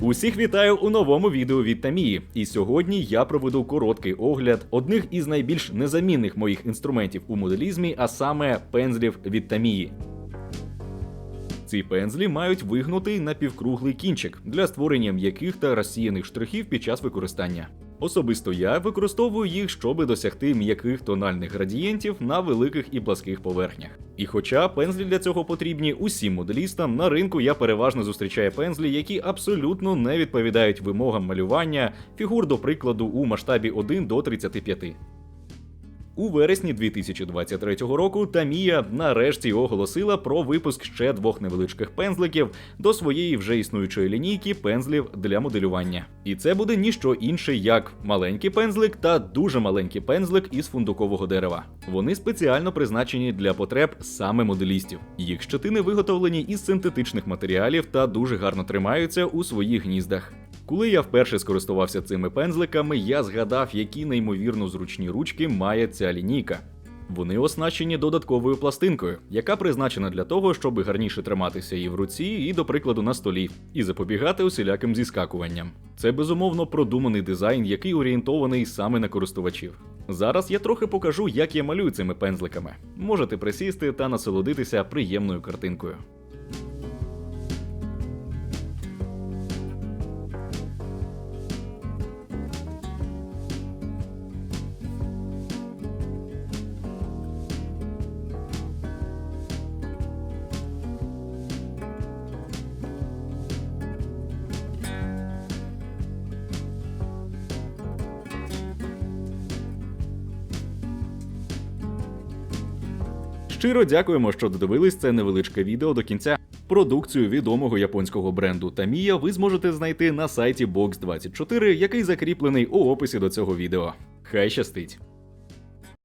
Усіх вітаю у новому відео від Тамії. І сьогодні я проведу короткий огляд одних із найбільш незамінних моїх інструментів у моделізмі, а саме пензлів від Тамії. Ці пензлі мають вигнутий напівкруглий кінчик для створення м'яких та розсіяних штрихів під час використання. Особисто я використовую їх, щоби досягти м'яких тональних градієнтів на великих і пласких поверхнях. І хоча пензлі для цього потрібні усім моделістам, на ринку я переважно зустрічаю пензлі, які абсолютно не відповідають вимогам малювання фігур, до прикладу, у масштабі 1 до 35. У вересні 2023 року Тамія нарешті оголосила про випуск ще двох невеличких пензликів до своєї вже існуючої лінійки пензлів для моделювання. І це буде ніщо інше, як маленький пензлик та дуже маленький пензлик із фундукового дерева. Вони спеціально призначені для потреб саме моделістів. Їх щетини виготовлені із синтетичних матеріалів та дуже гарно тримаються у своїх гніздах. Коли я вперше скористувався цими пензликами, я згадав, які неймовірно зручні ручки має ця лінійка. Вони оснащені додатковою пластинкою, яка призначена для того, щоб гарніше триматися і в руці, і, до прикладу, на столі, і запобігати усіляким зіскакуванням. Це безумовно продуманий дизайн, який орієнтований саме на користувачів. Зараз я трохи покажу, як я малюю цими пензликами. Можете присісти та насолодитися приємною картинкою. Щиро дякуємо, що додивились це невеличке відео до кінця. Продукцію відомого японського бренду Tamiya ви зможете знайти на сайті Box24, який закріплений у описі до цього відео. Хай щастить!